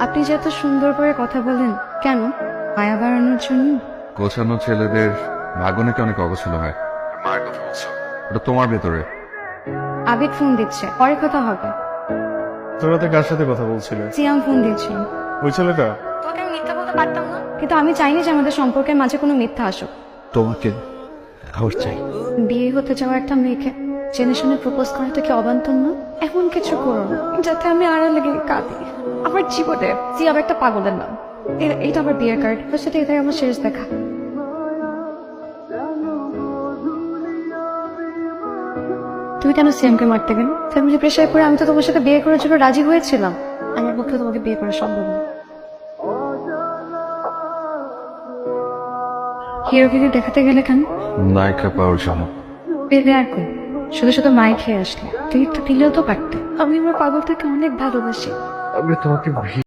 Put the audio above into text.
আপনি যে এত সুন্দর করে কথা বলেন কেন? মায়া বাড়ানোর জন্য? গোছানো ছেলেদের ভাগ্য নাকি অনেক অগোছালো হয়? ওটা তোমার ভেতরে। আবেগ ফোন দিচ্ছে পরে কথা হবে। তোরা তো কার সাথে কথা বলছিলে? সিয়াম ফোন দিচ্ছে। ওই ছেলেটা? তোকে আমি মিথ্যা বলতে পারতাম না। কিন্তু আমি চাইনি যে আমাদের সম্পর্কের মাঝে কোনো মিথ্যা আসুক। তোমাকে আবার চাই। বিয়ে হতে যাওয়া একটা মেয়েকে জেনে শুনে প্রপোজ করাটা কি অবান্তর না? এমন কিছু করো না যাতে আমি আড়ালে গিয়ে কাঁদি। আমার জীবনে সিয়াম একটা পাগলের নাম এ- এইটা আমার বিয়ের কার্ড ওর সাথে এটাই আমার শেষ দেখা। তুমি কেন সিএমকে মারতে গেলে? ফ্যামিলি প্রেশার পরে আমি তো তোমার সাথে বিয়ে করার জন্য রাজি হয়েছিলাম। আমার পক্ষে তোমাকে বিয়ে করা সম্ভব না। হিরোকে দেখাতে গেলে কেন? নায়িকা পাওয়ার জন্য পেলে আর কই? শুধু শুধু মাই খেয়ে আসলে। তুই একটু দিলেও তো পারতে। আমি আমার পাগলটাকে অনেক ভালোবাসি। আমি তোমাকে